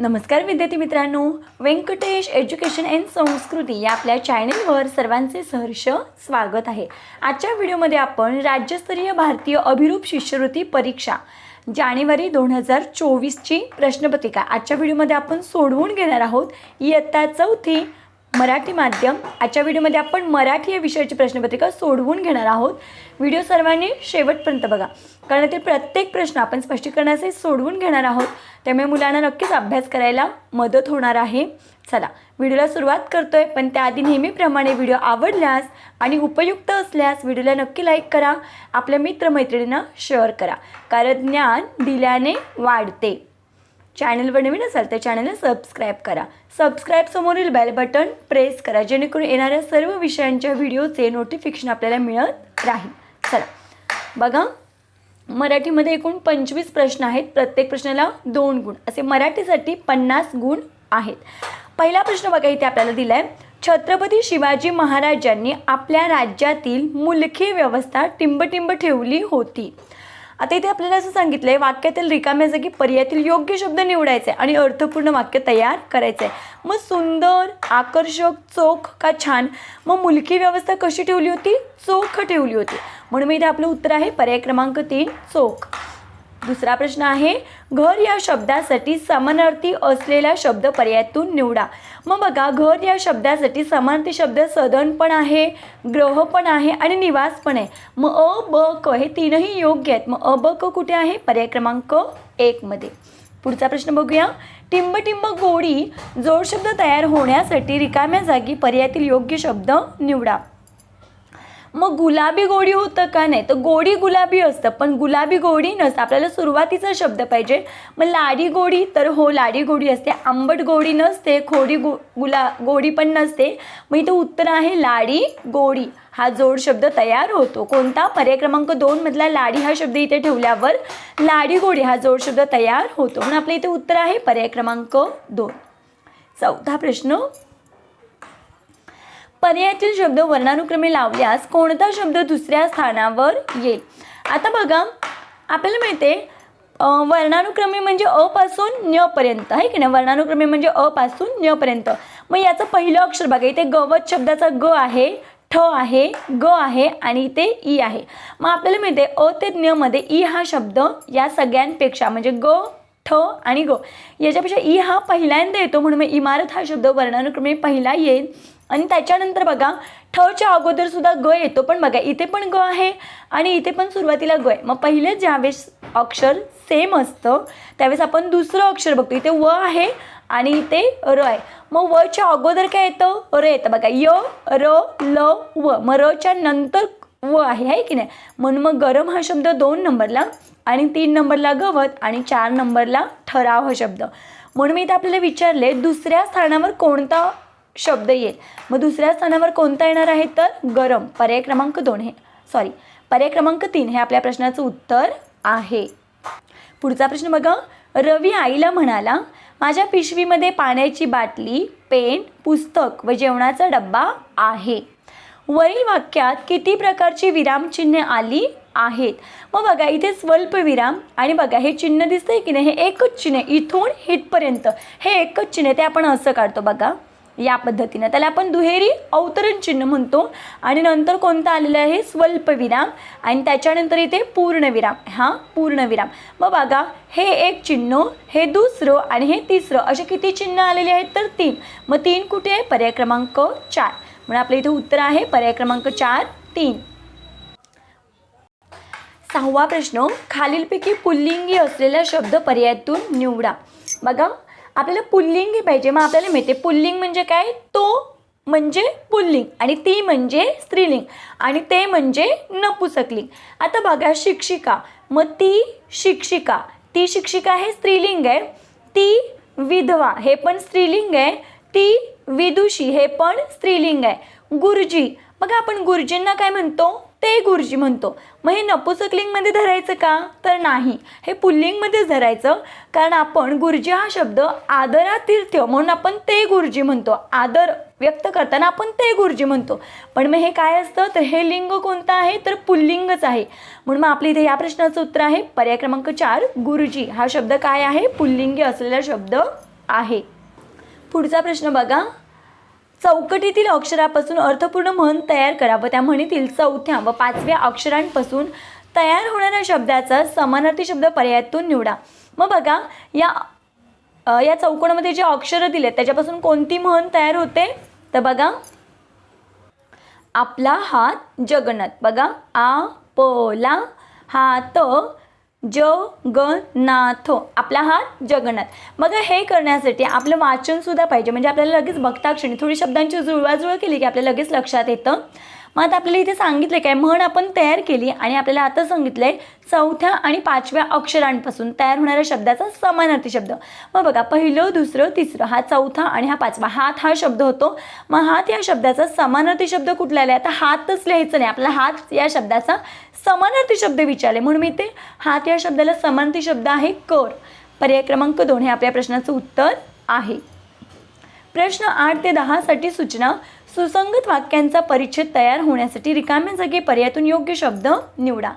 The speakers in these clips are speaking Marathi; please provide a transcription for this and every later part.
नमस्कार विद्यार्थी मित्रांनो. व्यंकटेश एज्युकेशन अँड संस्कृती या आपल्या चॅनेलवर सर्वांचे सहर्ष स्वागत आहे. आजच्या व्हिडिओमध्ये आपण राज्यस्तरीय भारतीय अभिरूप शिष्यवृत्ती परीक्षा जानेवारी दोन हजार चोवीसची प्रश्नपत्रिका आजच्या व्हिडिओमध्ये आपण सोडवून घेणार आहोत. इयत्ता चौथी मराठी माध्यम. आजच्या व्हिडिओमध्ये आपण मराठी या विषयाची प्रश्नपत्रिका सोडवून घेणार आहोत. व्हिडिओ सर्वांनी शेवटपर्यंत बघा. कारण ते प्रत्येक प्रश्न आपण स्पष्टीकरणासाठी सोडवून घेणार आहोत. त्यामुळे मुलांना नक्कीच अभ्यास करायला मदत होणार आहे. चला व्हिडिओला सुरुवात करतोय पण त्याआधी नेहमीप्रमाणे व्हिडिओ आवडल्यास आणि उपयुक्त असल्यास व्हिडिओला नक्की लाईक करा. आपल्या मित्रमैत्रिणींना शेअर करा. कारण ज्ञान दिल्याने वाढते. चॅनलवर नवीन असाल तर चॅनलला सबस्क्राईब करा. सबस्क्राईबसमोरील बेल बटन प्रेस करा जेणेकरून येणाऱ्या सर्व विषयांच्या व्हिडिओचे नोटिफिकेशन आपल्याला मिळत राहील. चला बघा. मराठीमध्ये एकूण पंचवीस प्रश्न आहेत. प्रत्येक प्रश्नाला दोन गुण. असे मराठीसाठी पन्नास गुण आहेत. पहिला प्रश्न बघा इथे आपल्याला दिला आहे छत्रपती शिवाजी महाराजांनी आपल्या राज्यातील मुलखी व्यवस्था टिंबटिंब ठेवली होती. आता इथे आपल्याला असं सांगितलं आहे वाक्यातील रिकाम्या जागी पर्यायातील योग्य शब्द निवडायचे आणि अर्थपूर्ण वाक्य तयार करायचं. आहे मग सुंदर आकर्षक चोख का छान? मग मुलकी व्यवस्था कशी ठेवली होती? चोख ठेवली होती. म्हणून मी इथे आपलं उत्तर आहे पर्याय क्रमांक तीन चोख. दुसरा प्रश्न आहे घर या शब्दासाठी समानार्थी असलेला शब्द पर्यायातून निवडा. मग बघा घर या शब्दासाठी समानार्थी शब्द सदन पण आहे ग्रह पण आहे आणि निवास पण आहे. मग अ ब क हे तीनही योग्य आहेत. मग अ ब क कुठे आहे? पर्याय क्रमांक एकमध्ये पुढचा प्रश्न बघूया. टिंबटिंब गोडी जोड शब्द तयार होण्यासाठी रिकाम्या जागी पर्यायातील योग्य शब्द निवडा. मग गुलाबी गोडी होतं का नाही? तर गोडी गुलाबी असतं पण गुलाबी गोडी नसतं. आपल्याला सुरुवातीचा शब्द पाहिजे. मग लाडी गोडी तर हो लाडी गोडी असते. आंबट गोडी नसते खोडी गो गुला गोडी पण नसते. मग इथं उत्तर आहे लाडी गोडी. हा जोड शब्द तयार होतो. कोणता? पर्याय क्रमांक दोनमधला लाडी हा शब्द इथे ठेवल्यावर लाडी गोडी हा जोड शब्द तयार होतो. म्हणून आपल्या इथे उत्तर आहे पर्याय क्रमांक दोन. चौथा प्रश्न पर्यायातील शब्द वर्णानुक्रमे लावल्यास कोणता शब्द दुसऱ्या स्थानावर येईल? आता बघा आपल्याला मिळते वर्णानुक्रमे म्हणजे अ पासून आहे की नाही? वर्णानुक्रमे म्हणजे अपासून न्यपर्यंत मग याचं पहिलं अक्षर बघा इथे गवत शब्दाचा ग आहे ठ आहे ग आहे आणि इथे ई आहे. मग आपल्याला मिळते अ ते ज्ञमध्ये मध्ये ई हा शब्द या सगळ्यांपेक्षा म्हणजे ग ठ आणि ग. याच्यापेक्षा ई हा पहिल्यांदा येतो म्हणून मग इमारत हा शब्द वर्णानुक्रमे पहिला येईल. आणि त्याच्यानंतर बघा ठच्या अगोदर सुद्धा ग येतो पण बघा इथे पण ग आहे आणि इथे पण सुरुवातीला ग आहे. मग पहिले ज्यावेळेस अक्षर सेम असतं त्यावेळेस आपण दुसरं अक्षर बघतो. इथे व आहे आणि इथे र आहे. मग वच्या अगोदर काय येतं? र येतं. बघा य र ल व. मग रच्या नंतर व आहे आहे की नाही? म्हणून मग गरम हा शब्द दोन नंबरला आणि तीन नंबरला गवत आणि चार नंबरला ठराव हा शब्द. म्हणून मी इथे आपल्याला विचारले दुसऱ्या स्थानावर कोणता शब्द येईल. मग दुसऱ्या स्थानावर कोणता येणार आहे तर गरम पर्याय क्रमांक दोन हे. सॉरी पर्याय क्रमांक तीन हे आपल्या प्रश्नाचं उत्तर आहे. पुढचा प्रश्न बघा. रवी आईला म्हणाला माझ्या पिशवीमध्ये पाण्याची बाटली पेन पुस्तक व जेवणाचा डब्बा आहे. वरील वाक्यात किती प्रकारची विरामचिन्हे आली आहेत? मग बघा इथे स्वल्प विराम आणि बघा हे चिन्ह दिसतंय की नाही? हे एकच चिन्ह. आहे. इथून हितपर्यंत हे एकच चिन्ह आहे ते आपण असं काढतो बघा. या पद्धतीनं. त्याला आपण दुहेरी अवतरण चिन्ह म्हणतो. आणि नंतर कोणतं आलेलं आहे? स्वल्पविराम. आणि त्याच्यानंतर इथे पूर्णविराम. हा पूर्णविराम. मग बघा हे एक चिन्ह हे दुसरं आणि हे तिसरं. असे किती चिन्ह आलेले आहेत तर तीन. मग तीन कुठे आहे? पर्याय क्रमांक चार. म्हणून आपल्या इथे उत्तर आहे पर्याय क्रमांक चार तीन. सहावा प्रश्न. खालीलपैकी पुल्लिंगी असलेला शब्द पर्यायातून निवडा. बघा आपल्याला पुल्लिंगी पाहिजे. मग आपल्याला मिळते पुल्लिंग म्हणजे काय? तो म्हणजे पुल्लिंग आणि ती म्हणजे स्त्रीलिंग आणि ते म्हणजे नपुसकलिंग. आता बघा शिक्षिका. मग ती शिक्षिका ती शिक्षिका हे स्त्रीलिंग आहे. ती विधवा हे पण स्त्रीलिंग आहे. ती विदुषी हे पण स्त्रीलिंग आहे. गुरुजी. बघा आपण गुरुजींना काय म्हणतो? ते गुरुजी म्हणतो मग हे नपुसकलिंगमध्ये धरायचं का? तर नाही हे पुल्लिंगमध्येच धरायचं कारण आपण गुरुजी हा शब्द आदरातीर्थ्य म्हणून आपण ते गुरुजी म्हणतो. आदर व्यक्त करताना आपण ते गुरुजी म्हणतो. पण मग हे काय असतं? तर हे लिंग कोणतं आहे? तर पुल्लिंगच आहे. म्हणून मग आपल्या इथे या प्रश्नाचं उत्तर आहे. पर्याय क्रमांक चार गुरुजी. हा शब्द काय आहे? पुल्लिंगी असलेला शब्द आहे. पुढचा प्रश्न बघा. चौकटीतील अक्षरापासून अर्थपूर्ण म्हण तयार करा व त्या म्हणीतील चौथ्या व पाचव्या अक्षरांपासून तयार होणाऱ्या शब्दाचा समानार्थी शब्द पर्यायातून निवडा. मग बघा या या चौकोनामध्ये जे अक्षरं दिलेत त्याच्यापासून कोणती म्हण तयार होते? तर बघा आपला हात जगन्नाथ. बघा आ प ला हात जगनाथ आपला हा जगन्नाथ. मग हे करण्यासाठी आपलं वाचनसुद्धा पाहिजे. म्हणजे आपल्याला लगेच बघता क्षणी थोडी शब्दांची जुळवाजुळव केली की आपल्याला लगेच लक्षात येतं. मग आता आपल्याला इथे सांगितलं काय? म्हण आपण तयार केली आणि आपल्याला आता सांगितलं आहे चौथ्या आणि पाचव्या अक्षरांपासून तयार होणाऱ्या शब्दाचा समानार्थी शब्द. मग बघा पहिलं दुसरं तिसरं हा चौथा आणि हा पाचवा हात हा शब्द होतो. मग हात या शब्दाचा समानार्थी शब्द कुठला आला आता हातच लिहायचं नाही. आपला हात या शब्दाचा समानार्थी शब्द विचारले. म्हणून मी ते हात या शब्दाला समानार्थी शब्द आहे कर. पर्याय क्रमांक दोन हे आपल्या प्रश्नाचं उत्तर आहे. प्रश्न आठ ते दहासाठी सूचना सुसंगत वाक्यांचा परिच्छेद तयार होण्यासाठी रिकाम्या जागी पर्यायातून योग्य शब्द निवडा.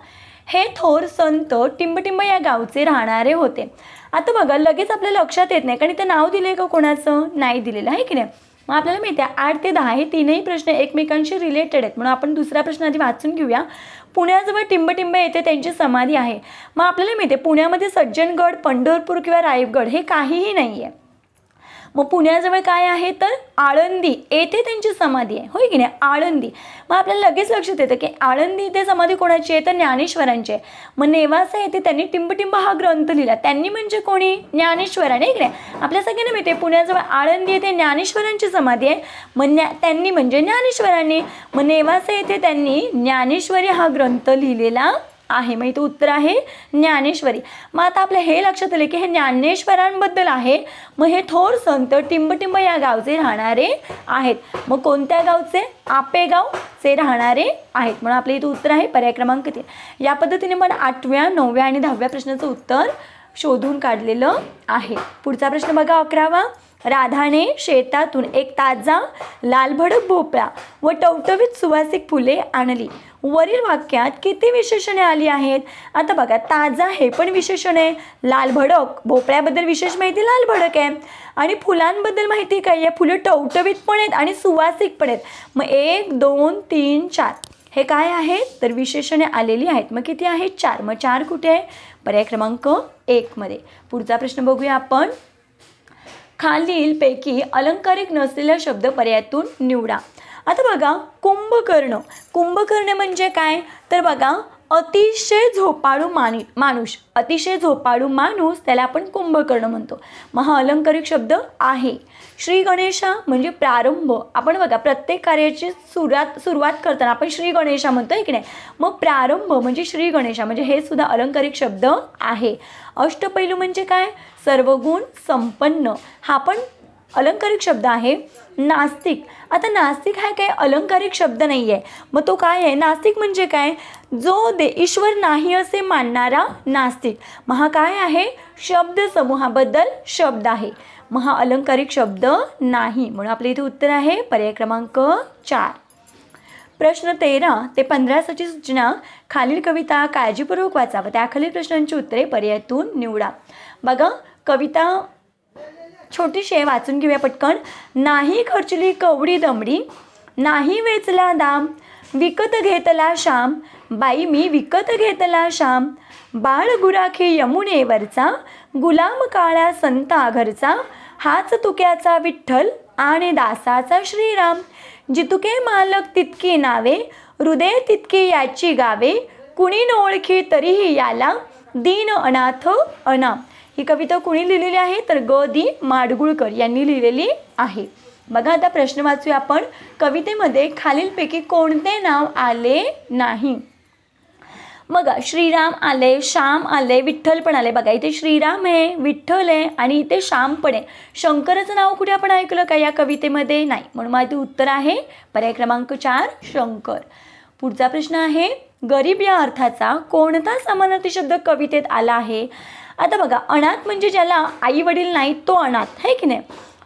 हे थोर संत टिंबटिंब या गावचे राहणारे होते. आता बघा लगेच आपल्या लक्षात येत नाही. कारण ते नाव दिले का कोणाचं? नाही दिलेलं आहे की नाही? मग आपल्याला माहिती आहे आठ ते दहा हे तीनही प्रश्न एकमेकांशी रिलेटेड आहेत. म्हणून आपण दुसरा प्रश्न आधी वाचून घेऊया. पुण्याजवळ टिंबटिंब येथे त्यांची समाधी आहे. मग आपल्याला माहिती आहे पुण्यामध्ये सज्जनगड पंढरपूर किंवा रायगड हे काहीही नाही आहे मग पुण्याजवळ काय आहे तर आळंदी येथे त्यांची समाधी आहे. होय की नाही? आळंदी. मग आपल्याला लगेच लक्षात येतं की आळंदी इथे समाधी कोणाची आहे? तर ज्ञानेश्वरांची आहे. मग नेवासा येथे त्यांनी टिंबटिंब हा ग्रंथ लिहिला. त्यांनी म्हणजे कोणी? ज्ञानेश्वराने आहे की नाही? आपल्या सगळ्यांना माहिती आहे पुण्याजवळ आळंदी येथे ज्ञानेश्वरांची समाधी आहे. मग ज्ञा त्यांनी म्हणजे ज्ञानेश्वरांनी मग नेवासा येथे त्यांनी ज्ञानेश्वरी हा ग्रंथ लिहिलेला आहे. मग इथं उत्तर आहे ज्ञानेश्वरी. मग आता आपल्या हे लक्षात आलं की हे ज्ञानेश्वरांबद्दल आहे. मग हे थोर संत टिंबटिंब या गावचे राहणारे आहेत. मग कोणत्या गावचे? आपेगावचे राहणारे आहेत. म्हणून आपलं इथं उत्तर आहे पर्याय क्रमांक तीन. या पद्धतीने आपण आठव्या नवव्या आणि दहाव्या प्रश्नाचं उत्तर शोधून काढलेलं आहे. पुढचा प्रश्न बघा अकरावा. राधाने शेतातून एक ताजा लालभडक भोपळा व टवटवीत सुवासिक फुले आणली. वरील वाक्यात किती विशेषणे आली आहेत? आता बघा ताजा हे पण विशेषण. आहे लालभडक भोपळ्याबद्दल विशेष माहिती लालभडक आहे. आणि फुलांबद्दल माहिती काय आहे? फुलं टवटवीत पण आहेत आणि सुवासिक पण आहेत. मग एक दोन तीन चार. हे काय आहेत? तर विशेषणे आलेली आहेत. मग किती आहेत? चार. मग चार कुठे आहे? पर्याय क्रमांक एकमध्ये पुढचा प्रश्न बघूया आपण. खालीलपैकी अलंकारिक नसलेला शब्द पर्यायातून निवडा. आता बघा कुंभकर्ण. कुंभकर्ण म्हणजे काय? तर बघा अतिशय झोपाळू मानी माणूस अतिशय झोपाळू माणूस त्याला आपण कुंभकर्ण म्हणतो. मग हा अलंकारिक शब्द आहे. श्री गणेशा म्हणजे प्रारंभ. आपण बघा प्रत्येक कार्याची सुरुवात सुरुवात करताना आपण श्री गणेशा म्हणतो आहे की नाही? मग प्रारंभ म्हणजे श्री गणेशा. म्हणजे हे सुद्धा अलंकारिक शब्द आहे. अष्टपैलू म्हणजे काय? सर्वगुण संपन्न. हा पण अलंकारिक शब्द आहे नास्तिक. आता नास्तिक हा काय अलंकारिक शब्द नाही आहे मग तो काय आहे? नास्तिक म्हणजे काय? जो दे ईश्वर नाही असे मानणारा नास्तिक. मग हा काय आहे? शब्द समूहाबद्दल शब्द आहे. मग हा अलंकारिक शब्द नाही. म्हणून आपल्या इथे उत्तर आहे पर्याय क्रमांक चार. प्रश्न तेरा ते पंधरासाठी सूचना खालील कविता काळजीपूर्वक वाचा व त्याखालील प्रश्नांची उत्तरे पर्यायातून निवडा. बघा कविता छोटीशी आहे वाचून घेऊया पटकन. नाही खर्चली कवडी दमडी नाही वेचला दाम विकत घेतला श्याम बाई मी विकत घेतला श्याम बाळ गुराखी यमुनेवरचा गुलाम काळा संता घरचा हाच तुक्याचा विठ्ठल आणि दासाचा श्रीराम. जितुके मालक तितकी नावे हृदय तितकी याची गावे. कुणी न ओळखी तरीही याला दीन अनाथ अनाम. ही कविता कुणी लिहिलेली आहे? तर ग. दी. माडगुळकर यांनी लिहिलेली आहे. बघा आता प्रश्न वाचूया आपण. कवितेमध्ये खालीलपैकी कोणते नाव आले नाही? बघा श्रीराम आले श्याम आले विठ्ठल पण आले. बघा इथे श्रीराम आहे विठ्ठल आहे आणि इथे श्याम पण आहे. शंकराचं नाव कुठे आपण ऐकलं का या कवितेमध्ये? नाही. म्हणून माझे उत्तर आहे पर्याय क्रमांक चार शंकर. पुढचा प्रश्न आहे गरीब या अर्थाचा कोणता समानार्थी शब्द कवितेत आला आहे? आता बघा अनाथ म्हणजे ज्याला आई वडील नाहीत तो अनाथ आहे की नाही?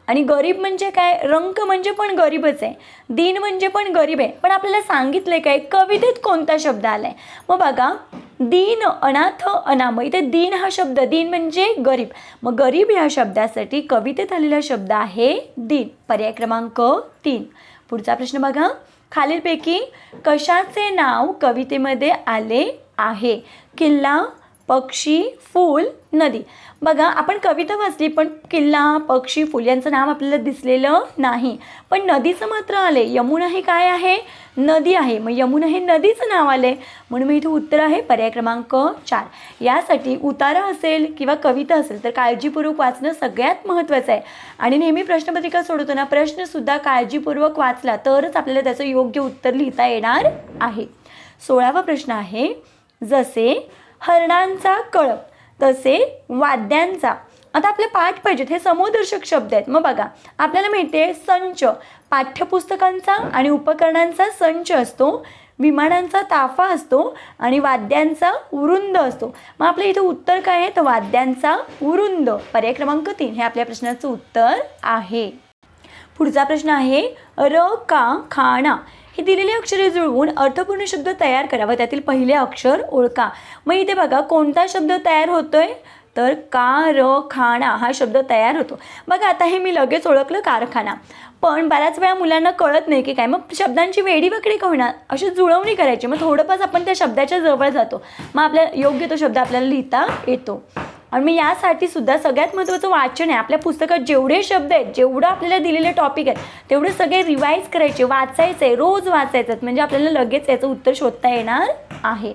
आणि गरीब म्हणजे काय? रंक म्हणजे पण गरीबच आहे. दीन म्हणजे पण गरीब आहे. पण आपल्याला सांगितलं काय? कवितेत कोणता शब्द आला आहे मग बघा दीन अनाथ अनाम इथे दीन हा शब्द दीन म्हणजे गरीब. मग गरीब ह्या शब्दासाठी कवितेत आलेला शब्द आहे दीन. पर्याय क्रमांक तीन. पुढचा प्रश्न बघा. खालीलपैकी कशाचे नाव कवितेमध्ये आले आहे? किल्ला पक्षी फूल नदी. बघा आपण कविता वाचली पण किल्ला पक्षी फूल यांचं नाव आपल्याला दिसलेलं नाही. पण नदीचं मात्र आले यमुना हे काय आहे? नदी आहे. मग यमुना हे नदीचं नाव आले म्हणून मी इथे उत्तर आहे पर्याय क्रमांक चार. यासाठी उतारा असेल किंवा कविता असेल तर काळजीपूर्वक वाचणं सगळ्यात महत्त्वाचं आहे. आणि नेहमी प्रश्नपत्रिका सोडवताना प्रश्नसुद्धा काळजीपूर्वक वाचला तरच आपल्याला त्याचं योग्य उत्तर लिहिता येणार आहे. सोळावा प्रश्न आहे जसे हरणांचा कळप तसे वाद्यांचा. आता आपले पाठ पाहिजेत हे समोदर्शक शब्द आहेत. मग बघा आपल्याला मिळते आहे संच. पाठ्यपुस्तकांचा आणि उपकरणांचा संच असतो विमानांचा ताफा असतो आणि वाद्यांचा वृंद असतो. मग आपल्या इथं उत्तर काय आहे? तर वाद्यांचा वृंद पर्याय क्रमांक तीन हे आपल्या प्रश्नाचं उत्तर आहे. पुढचा प्रश्न आहे र का खाणा. ही दिलेली अक्षरे जुळवून अर्थपूर्ण शब्द तयार करा व त्यातील पहिले अक्षर ओळखा. मग इथे बघा कोणता शब्द तयार होतोय? तर का र खाणा हा शब्द तयार होतो. बघा आता हे मी लगेच ओळखलं कारखाना. पण बऱ्याच वेळा मुलांना कळत नाही की काय. मग शब्दांची वेडी वाकडी का होणार अशी जुळवणी करायची. मग थोडंफार आपण त्या शब्दाच्या जवळ जातो. मग आपल्या योग्य तो शब्द आपल्याला लिहिता येतो. आणि मी यासाठी सुद्धा सगळ्यात महत्त्वाचं वाचन आहे. आपल्या पुस्तकात जेवढे शब्द आहेत जेवढं आपल्याला दिलेले टॉपिक आहेत तेवढे सगळे रिवाईज करायचे वाचायचे रोज वाचायचं म्हणजे आपल्याला लगेच याचं उत्तर शोधता येणार आहे.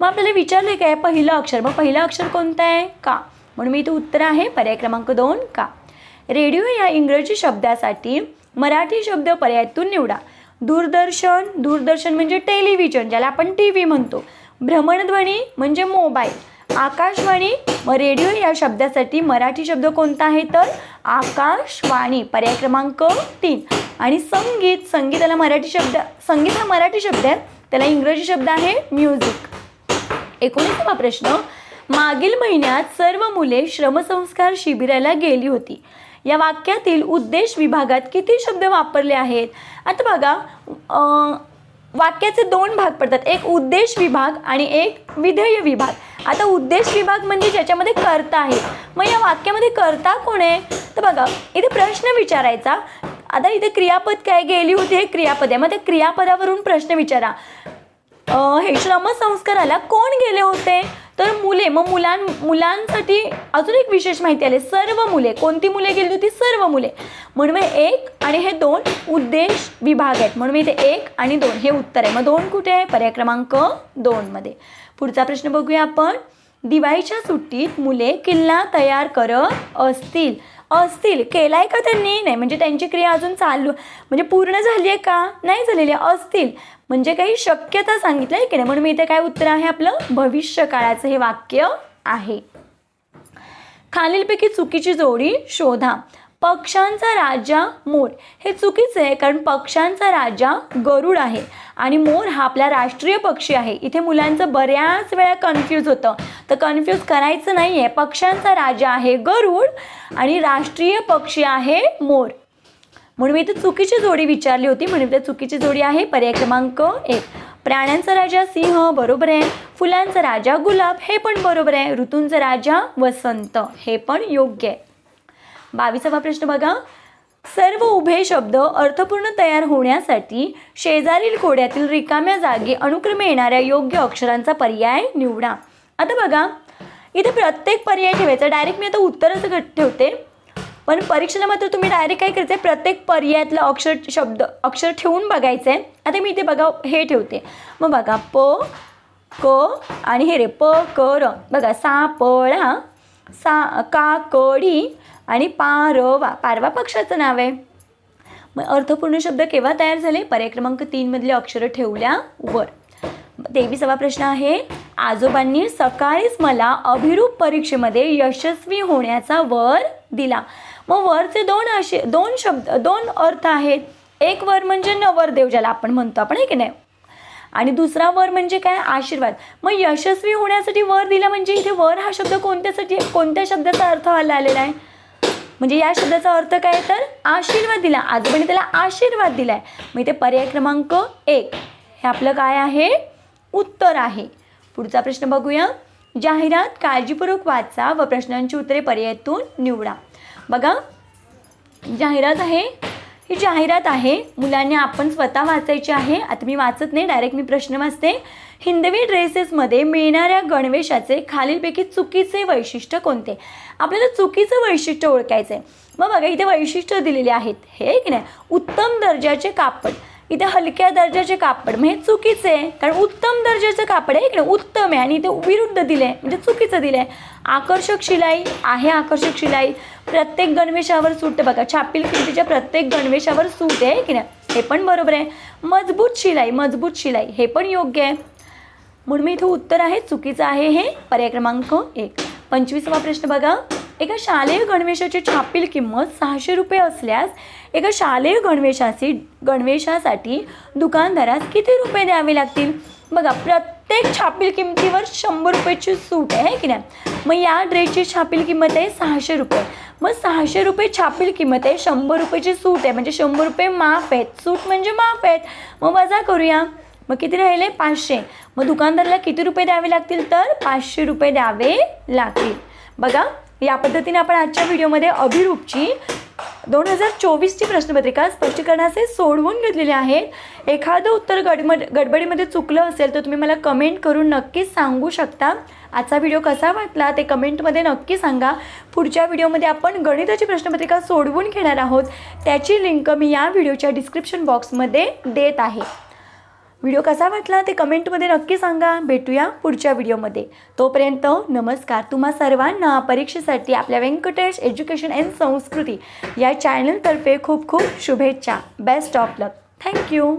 मग आपल्याला विचारलं काय पहिलं अक्षर? मग पहिलं अक्षर कोणतं आहे? का. म्हणून मी इथं उत्तर आहे पर्याय क्रमांक दोन का. रेडिओ या इंग्रजी शब्दासाठी मराठी शब्द पर्यायातून निवडा. दूरदर्शन दूरदर्शन म्हणजे टेलिव्हिजन ज्याला आपण टी व्ही म्हणतो. भ्रमणध्वनी म्हणजे मोबाईल. आकाशवाणी मग रेडिओ या शब्दासाठी मराठी शब्द कोणता आहे तर आकाशवाणी पर्याय क्रमांक तीन. आणि संगीत संगीताला मराठी शब्द संगीत हा मराठी शब्द आहे. त्याला इंग्रजी शब्द आहे म्युझिक. एकोणीसावा प्रश्न मागील महिन्यात सर्व मुले श्रमसंस्कार शिबिराला गेली होती. या वाक्यातील उद्देश विभागात किती शब्द वापरले आहेत? आता बघा वाक्याचे दोन भाग पडतात. एक उद्देश विभाग आणि एक विधेय विभाग. आता उद्देश विभाग म्हणजे ज्याच्यामध्ये कर्ता आहे. मग या वाक्यामध्ये कर्ता कोण आहे? तर बघा इथे प्रश्न विचारायचा. आता इथे क्रियापद काय गेली होती? हे क्रियापद आहे. मग त्या क्रियापदावरून प्रश्न विचारा. हे श्रमसंस्काराला कोण गेले होते? तर मुले. मग मुलां मुलांसाठी अजून एक विशेष माहिती आली. सर्व मुले. कोणती मुले गेली होती? सर्व मुले. म्हणून एक आणि हे दोन उद्देश विभाग आहेत. म्हणून इथे एक आणि दोन हे उत्तर आहे. मग दोन कुठे आहे? पर्याय क्रमांक दोनमध्ये पुढचा प्रश्न बघूया आपण. दिवाळीच्या सुट्टीत मुले किल्ला तयार करत असतील. असतील. केलाय का त्यांनी? नाही. म्हणजे त्यांची क्रिया अजून चालू म्हणजे पूर्ण झाली आहे का? नाही झालेली आहे. असतील. म्हणजे काही शक्यता सांगितलं आहे की नाही? म्हणून मी इथे काय उत्तर आहे आपलं? भविष्य काळाचं हे वाक्य आहे. खालीलपैकी चुकीची जोडी शोधा. पक्षांचा राजा मोर. हे चुकीचं आहे कारण पक्षांचा राजा गरुड आहे. आणि मोर हा आपला राष्ट्रीय पक्षी आहे. इथे मुलांचं बऱ्याच वेळा कन्फ्यूज होतं. तर कन्फ्यूज करायचं नाही आहे पक्षांचा राजा आहे गरुड आणि राष्ट्रीय पक्षी आहे मोर. म्हणून मी इथे चुकीची जोडी विचारली होती. म्हणून इथे चुकीची जोडी आहे. पर्याय क्रमांक एक. प्राण्यांचा राजा सिंह बरोबर आहे. फुलांचा राजा गुलाब हे पण बरोबर आहे. ऋतूंचा राजा वसंत हे पण योग्य आहे. बावीसावा प्रश्न बघा. सर्व उभे शब्द अर्थपूर्ण तयार होण्यासाठी शेजारील कोड्यातील रिकाम्या जागी अनुक्रमे येणाऱ्या योग्य अक्षरांचा पर्याय निवडा. आता बघा. इथे प्रत्येक पर्याय ठेवायचा. डायरेक्ट मी आता उत्तरच ठेवते. पण परीक्षेला मात्र तुम्ही डायरेक्ट काय करायचं आहे प्रत्येक पर्यायातलं अक्षर शब्द अक्षर ठेवून बघायचं आहे आता मी इथे बघा हे ठेवते. मग बघा प क आणि हे रे प क र. बघा सापळा सा काकडी आणि पारवा पारवा पक्षाचं नाव आहे. मग अर्थपूर्ण शब्द केव्हा तयार झाले? पर्याय क्रमांक तीनमधले अक्षरं ठेवल्यावर तेविसावा प्रश्न आहे आजोबांनी सकाळीच मला अभिरूप परीक्षेमध्ये यशस्वी होण्याचा वर दिला. मग वरचे दोन असे दोन शब्द दोन अर्थ आहेत. एक वर म्हणजे नवरदेव ज्याला आपण म्हणतो आपण आहे की नाही? आणि दुसरा वर म्हणजे काय? आशीर्वाद. मग यशस्वी होण्यासाठी वर दिला म्हणजे इथे वर हा शब्द कोणत्यासाठी कोणत्या शब्दाचा अर्थ आला आलेला आहे? म्हणजे या शब्दाचा अर्थ काय तर? आशीर्वाद दिला. आजोबाने त्याला आशीर्वाद दिलाय. मग इथे पर्याय क्रमांक एक. हे आपलं काय आहे? उत्तर आहे. पुढचा प्रश्न बघूया. जाहिरात काळजीपूर्वक वाचा व प्रश्नांची उत्तरे पर्यायातून निवडा. बघा. जाहिरात आहे ही जाहिरात आहे. मुलांनी आपण स्वतः वाचायची आहे. आता मी वाचत नाही डायरेक्ट मी प्रश्न वाचते. हिंदवी ड्रेसेसमध्ये मिळणाऱ्या गणवेशाचे खालीलपैकी चुकीचे वैशिष्ट्य कोणते? आपल्याला चुकीचं वैशिष्ट्य ओळखायचं आहे मग बघा इथे वैशिष्ट्य दिलेले आहेत. हे की नाही उत्तम दर्जाचे कापड. इथे हलक्या दर्जाचे कापड म्हणजे चुकीचं चुकीचे आहे. कारण उत्तम दर्जाचं कापड आहे इकडे उत्तम आहे. आणि इथे विरुद्ध दिलं आहे म्हणजे चुकीचं दिलं आहे आकर्षक शिलाई आहे आकर्षक शिलाई. प्रत्येक गणवेशावर सूट बघा छापील किमतीच्या प्रत्येक गणवेशावर सूट आहे की नाही? हे पण बरोबर आहे. मजबूत शिलाई मजबूत शिलाई. हे पण योग्य आहे. म्हणून मी इथं उत्तर आहे चुकीचं आहे हे. पर्याय क्रमांक एक. पंचवीसवा प्रश्न बघा. एका शालेय गणवेशाची छापील किंमत सहाशे रुपये असल्यास एका शालेय गणवेशाची गणवेशासाठी दुकानदारास किती रुपये द्यावे लागतील? बघा प्रत्येक छापील किमतीवर शंभर रुपयाची सूट आहे की नाही? मग या ड्रेसची छापील किंमत आहे सहाशे रुपये. मग सहाशे रुपये छापील किंमत आहे शंभर रुपयाची सूट आहे. म्हणजे शंभर रुपये माफ आहेत. सूट म्हणजे माफ आहेत. मग वजा करूया. मग किती राहिले? पाचशे. मग दुकानदाराला किती रुपये द्यावे लागतील? तर पाचशे रुपये द्यावे लागतील. बघा या पद्धतीने आपण आजच्या व्हिडिओमध्ये अभिरूपची दोन हजार चोवीसची प्रश्नपत्रिका स्पष्टीकरणाचे सोडवून घेतलेले आहेत. एखादं उत्तर गडमड गडबडीमध्ये चुकलं असेल तर तुम्ही मला कमेंट करून नक्कीच सांगू शकता. आजचा व्हिडिओ कसा वाटला ते कमेंटमध्ये नक्की सांगा. पुढच्या व्हिडिओमध्ये आपण गणिताची प्रश्नपत्रिका सोडवून घेणार आहोत. त्याची लिंक मी या व्हिडिओच्या डिस्क्रिप्शन बॉक्समध्ये देत आहे. व्हिडिओ कसा वाटला ते कमेंटमध्ये नक्की सांगा. भेटूया पुढच्या व्हिडिओमध्ये. तोपर्यंत नमस्कार. तुम्हा सर्वांना परीक्षेसाठी आपल्या व्यंकटेश एज्युकेशन अँड संस्कृती या चॅनलतर्फे खूप खूप शुभेच्छा. Best of luck. Thank you.